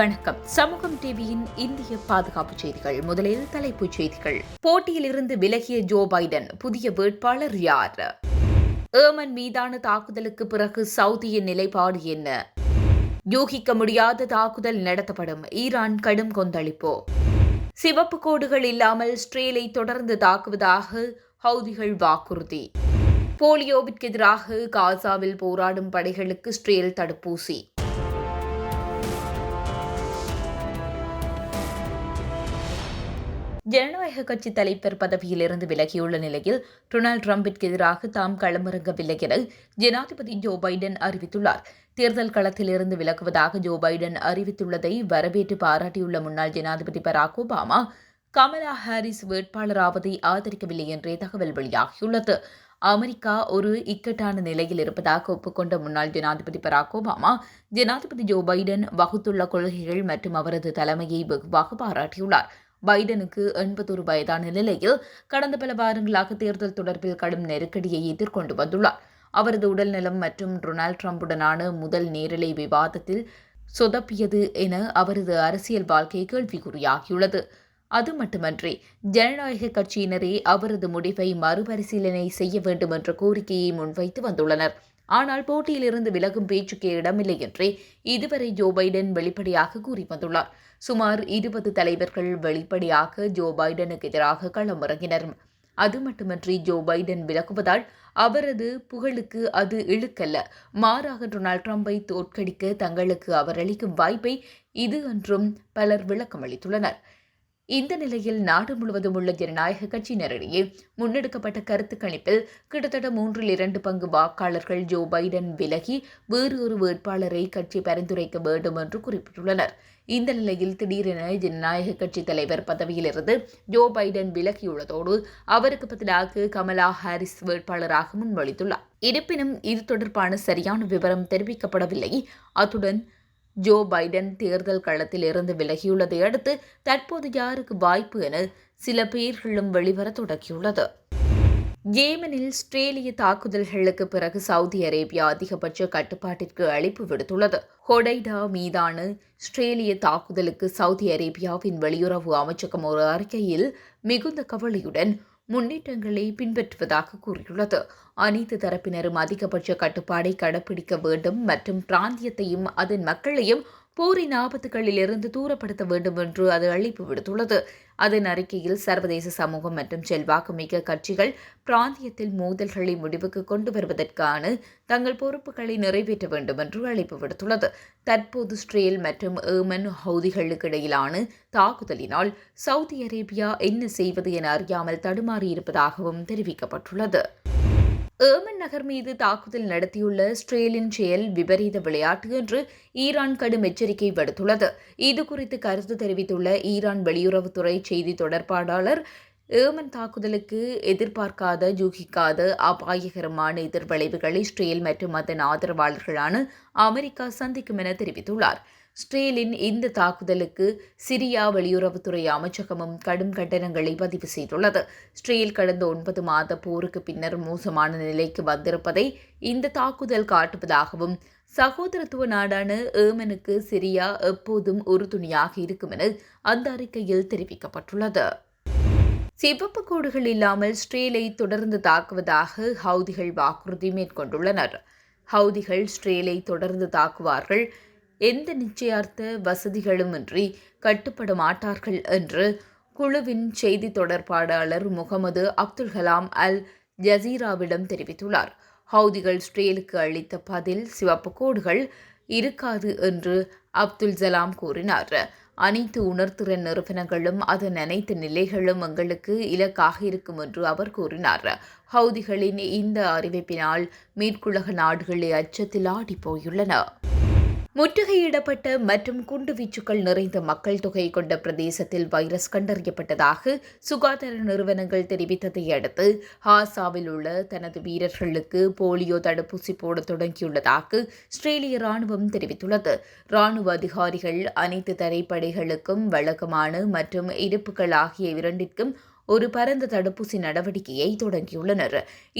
வணக்கம். சமூகம் டிவியின் இந்திய பாதுகாப்பு செய்திகள். முதலில் தலைப்புச் செய்திகள். போட்டியிலிருந்து விலகிய ஜோ பைடன் புதிய வேட்பாளர் யார்? ஏமன் மீதான தாக்குதலுக்கு பிறகு சவுதியின் நிலைப்பாடு என்ன? யூகிக்க முடியாத தாக்குதல் நடத்தப்படும். ஈரான் கடும் கொந்தளிப்பு. சிவப்பு கோடுகள் இல்லாமல் ஸ்ட்ரேலை தொடர்ந்து தாக்குவதாக ஹவுதிகள் வாக்குறுதி. போலியோவிற்கு எதிராக காசாவில் போராடும் படைகளுக்கு ஸ்ட்ரேல் தடுப்பூசி. ஜனநாயக கட்சி தலைவர் பதவியிலிருந்து விலகியுள்ள நிலையில் டொனால்டு டிரம்பிற்கு எதிராக தாம் களமிறங்கவில்லை என ஜனாதிபதி ஜோ பைடன் அறிவித்துள்ளார். தேர்தல் களத்திலிருந்து விலகுவதாக ஜோ பைடன் அறிவித்துள்ளதை வரவேற்று பாராட்டியுள்ள முன்னாள் ஜனாதிபதி பராக் ஒபாமா கமலா ஹாரிஸ் வேட்பாளராவதை ஆதரிக்கவில்லை என்றே தகவல் வெளியாகியுள்ளது. அமெரிக்கா ஒரு இக்கட்டான நிலையில் இருப்பதாக ஒப்புக்கொண்ட முன்னாள் ஜனாதிபதி பராக் ஒபாமா ஜனாதிபதி ஜோ பைடன் வகுத்துள்ள கொள்கைகள் மற்றும் அவரது தலைமையை வெகுவாக பாராட்டியுள்ளார். பைடனுக்கு எண்பத்தொரு வயதான நிலையில் கடந்த பல வாரங்களாக தேர்தல் தொடர்பில் கடும் நெருக்கடியை எதிர்கொண்டு வந்துள்ளார். அவரது உடல்நலம் மற்றும் டொனால்ட் ட்ரம்புடனான முதல் நேரலை விவாதத்தில் சொதப்பியது என அவரது அரசியல் வாழ்க்கை கேள்விக்குறியாகியுள்ளது. அது மட்டுமன்றி ஜனநாயக கட்சியினரே அவரது முடிவை மறுபரிசீலனை செய்ய வேண்டும் என்ற கோரிக்கையை முன்வைத்து வந்துள்ளனர். ஆனால் போட்டியிலிருந்து விலகும் பேச்சுக்கே இடமில்லை என்றே இதுவரை ஜோ பைடன் வெளிப்படையாக கூறி வந்துள்ளார் சுமார் இருபது தலைவர்கள் வெளிப்படையாக ஜோ பைடனுக்கு எதிராக களமிறங்கினர். அது மட்டுமன்றி ஜோ பைடன் விலகுவதால் அவரது புகழுக்கு அது இழுக்கல்ல. மாறாக டொனால்ட் ட்ரம்பை தோற்கடிக்க தங்களுக்கு அவர் அளிக்கும் வாய்ப்பை இது என்றும் பலர் விளக்கமளித்துள்ளனர். இந்த நிலையில் நாடு முழுவதும் உள்ள ஜனநாயக கட்சியினரிடையே முன்னெடுக்கப்பட்ட கருத்து கணிப்பில் கிட்டத்தட்ட மூன்றில் இரண்டு பங்கு வாக்காளர்கள் ஜோ பைடன் விலகி வேறு ஒரு வேட்பாளரை கட்சி பரிந்துரைக்க வேண்டும் என்று குறிப்பிட்டுள்ளனர். இந்த நிலையில் திடீரென ஜனநாயக கட்சி தலைவர் பதவியிலிருந்து ஜோ பைடன் விலகியுள்ளதோடு அவருக்கு பதிலாக கமலா ஹாரிஸ் வேட்பாளராக முன்மொழித்துள்ளார் இருப்பினும் இது தொடர்பான சரியான விவரம் தெரிவிக்கப்படவில்லை. அத்துடன் ஜோ பைடன் தேர்தல் களத்தில் இருந்து விலகியுள்ளதை அடுத்து தற்போது யாருக்கு வாய்ப்பு என சில பெயர்களும் வெளிவர தொடங்கியுள்ளது. ஏமனில் ஸ்ட்ரேலிய தாக்குதல்களுக்கு பிறகு சவுதி அரேபியா அதிகபட்ச கட்டுப்பாட்டிற்கு அழைப்பு விடுத்துள்ளது. ஹொடைடா மீதான ஸ்ட்ரேலிய தாக்குதலுக்கு சவுதி அரேபியாவின் வெளியுறவு அமைச்சகம் ஒரு அறிக்கையில் மிகுந்த கவலையுடன் முன்னேற்றங்களை பின்பற்றுவதாக கூறியுள்ளது. அனைத்து தரப்பினரும் அதிகபட்ச கட்டுப்பாடை கடைபிடிக்க வேண்டும் மற்றும் பிராந்தியத்தையும் அதன் மக்களையும் போரின் ஆபத்துகளிலிருந்து தூரப்படுத்த வேண்டும் என்று அது அழைப்பு விடுத்துள்ளது. அதன் அறிக்கையில் சர்வதேச சமூகம் மற்றும் செல்வாக்குமிக்க கட்சிகள் பிராந்தியத்தில் மோதல்களை முடிவுக்கு கொண்டு வருவதற்கான தங்கள் பொறுப்புகளை நிறைவேற்ற வேண்டும் என்று அழைப்பு விடுத்துள்ளது. தற்போது ஸ்ட்ரேல் மற்றும் ஏமன் ஹவுதிகளுக்கு இடையிலான தாக்குதலினால் சவுதி அரேபியா என்ன செய்வது என அறியாமல் தடுமாறியிருப்பதாகவும் தெரிவிக்கப்பட்டுள்ளது. ஏமன் நகர் மீது தாக்குதல் நடத்தியுள்ள ஸ்ட்ரேலின் செயல் விபரீத விளையாட்டு என்று ஈரான் கடும் எச்சரிக்கை விடுத்துள்ளது. இதுகுறித்து கருத்து தெரிவித்துள்ள ஈரான் வெளியுறவுத்துறை செய்தி தொடர்பாளர் ஏமன் தாக்குதலுக்கு எதிர்பார்க்காத யூகிக்காத அபாயகரமான எதிர்விளைவுகளை ஸ்ட்ரேல் மற்றும் அதன் ஆதரவாளர்களான அமெரிக்கா சந்திக்கும் என தெரிவித்துள்ளார். ஸ்ட்ரேலின் இந்த தாக்குதலுக்கு சிரியா வெளியுறவுத்துறை அமைச்சகமும் கடும் கண்டனங்களை பதிவு செய்துள்ளது. ஸ்ட்ரேல் கடந்த ஒன்பது மாத போருக்கு பின்னர் மோசமான நிலைக்கு வந்திருப்பதை இந்த தாக்குதல் காட்டுவதாகவும் சகோதரத்துவ நாடான ஏமனுக்கு சிரியா எப்போதும் உறுதுணையாக இருக்கும் என அந்த அறிக்கையில் தெரிவிக்கப்பட்டுள்ளது. சிவப்பு கோடுகள் இல்லாமல் ஸ்ட்ரேலை தொடர்ந்து தாக்குவதாக ஹவுதிகள் வாக்குறுதி மேற்கொண்டுள்ளனர். ஹவுதிகள் ஸ்ட்ரேலை தொடர்ந்து தாக்குவார்கள். எந்த நிச்சயார்த்த வசதிகளுமின்றி கட்டுப்பட மாட்டார்கள் என்று குழுவின் செய்தி தொடர்பாளர் முகமது அப்துல் கலாம் அல் ஜசீராவிடம் தெரிவித்துள்ளார். ஹவுதிகள் ஸ்ட்ரேலுக்கு அளித்த பதில் சிவப்பு கோடுகள் இருக்காது என்று அப்துல் ஜலாம் கூறினார். அனைத்து உணர்திறன் நிறுவனங்களும் அதன் அனைத்து நிலைகளும் எங்களுக்கு இலக்காக இருக்கும் என்று அவர் கூறினார். ஹவுதிகளின் இந்த அறிவிப்பினால் மேற்குலக நாடுகளே அச்சத்தில் ஆடிப்போயுள்ளன முற்றுகையிடப்பட்ட மற்றும் குண்டுவீச்சுக்கள் நிறைந்த மக்கள் தொகை கொண்ட பிரதேசத்தில் வைரஸ் கண்டறியப்பட்டதாக சுகாதார நிறுவனங்கள் தெரிவித்ததை அடுத்து ஹாசாவில் உள்ள தனது வீரர்களுக்கு போலியோ தடுப்பூசி போட தொடங்கியுள்ளதாக ஆஸ்திரேலிய ராணுவம் தெரிவித்துள்ளது. ராணுவ அதிகாரிகள் அனைத்து தரைப்படைகளுக்கும் வழக்கமான மற்றும் இருப்புகள் ஆகிய இரண்டிற்கும் ஒரு பரந்த தடுப்பூசி நடவடிக்கையை தொடங்கியுள்ளனர்.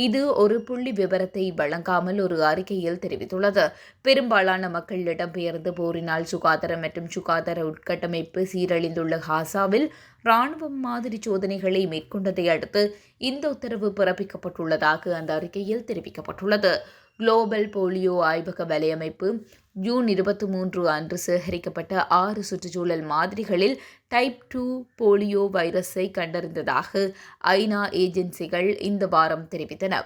இது ஒரு புள்ளி விவரத்தை வழங்காமல் ஒரு அறிக்கையில் தெரிவித்துள்ளது. பெரும்பாலான மக்கள் இடம்பெயர்ந்து போரினால் சுகாதாரம் மற்றும் சுகாதார உட்கட்டமைப்பு சீரழிந்துள்ள ஹாசாவில் ராணுவம் மாதிரி சோதனைகளை மேற்கொண்டதை அடுத்து இந்த உத்தரவு பிறப்பிக்கப்பட்டுள்ளதாக அந்த அறிக்கையில் தெரிவிக்கப்பட்டுள்ளது. குளோபல் போலியோ ஆய்வக வலையமைப்பு ஜூன் இருபத்தி மூன்று அன்று சேகரிக்கப்பட்ட ஆறு சுற்றுச்சூழல் மாதிரிகளில் டைப் டூ போலியோ வைரஸை கண்டறிந்ததாக ஐநா ஏஜென்சிகள் இந்த வாரம் தெரிவித்தன.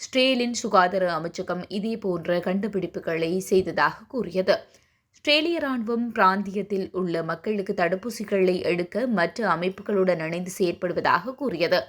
ஸ்ட்ரேலின் சுகாதார அமைச்சகம் இதே போன்ற கண்டுபிடிப்புகளை செய்ததாக கூறியது. ஆஸ்திரேலிய ராணுவம் பிராந்தியத்தில் உள்ள மக்களுக்கு தடுப்பூசிகளை எடுக்க மற்ற அமைப்புகளுடன் இணைந்து செயற்படுவதாக கூறியது.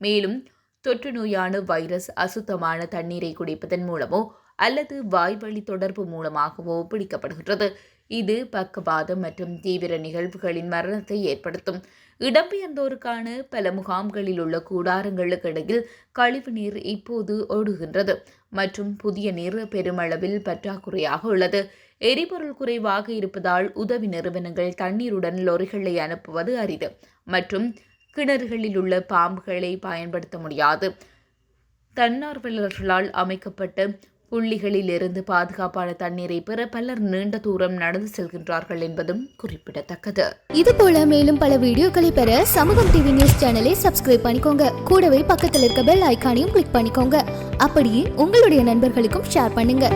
மேலும் தொற்று நோயான வைரஸ் அசுத்தமான தண்ணீரை குடிப்பதன் மூலமோ அல்லது வாய்வழி தொடர்பு மூலமாகவோ பிடிக்கப்படுகின்றது. இது பக்கவாதம் மற்றும் தீவிர நிகழ்வுகளின் மரணத்தை ஏற்படுத்தும். இடம்பெயர்ந்தோருக்கான பல முகாம்களில் உள்ள கூடாரங்களுக்கு இடையில் கழிவு நீர் இப்போது ஓடுகின்றது மற்றும் புதிய நீர் பெருமளவில் பற்றாக்குறையாக உள்ளது. எரிபொருள் குறைவாக இருப்பதால் உதவி நிறுவனங்கள் தண்ணீருடன் லொரிகளை அனுப்புவது அரிது. மற்றும் கிணறுகளில் உள்ள பாம்புகளை பயன்படுத்த முடியாது. தன்னார்வலர்களால் அமைக்கப்பட்ட புள்ளிகளில் இருந்து பாதுகாப்பான தண்ணீரை பெற பலர் நீண்ட தூரம் நடந்து செல்கின்றார்கள் என்பதும் குறிப்பிடத்தக்கது. இது போல மேலும் பல வீடியோக்களை பெற சமூகம் டிவி நியூஸ் சேனலை சப்ஸ்கிரைப் பண்ணிக்கோங்க. கூடவே பக்கத்தில் இருக்க பெல் ஐக்கானையும் கிளிக் பண்ணிக்கோங்க. அப்படியே உங்களுடைய நண்பர்களுக்கும் ஷேர் பண்ணுங்க.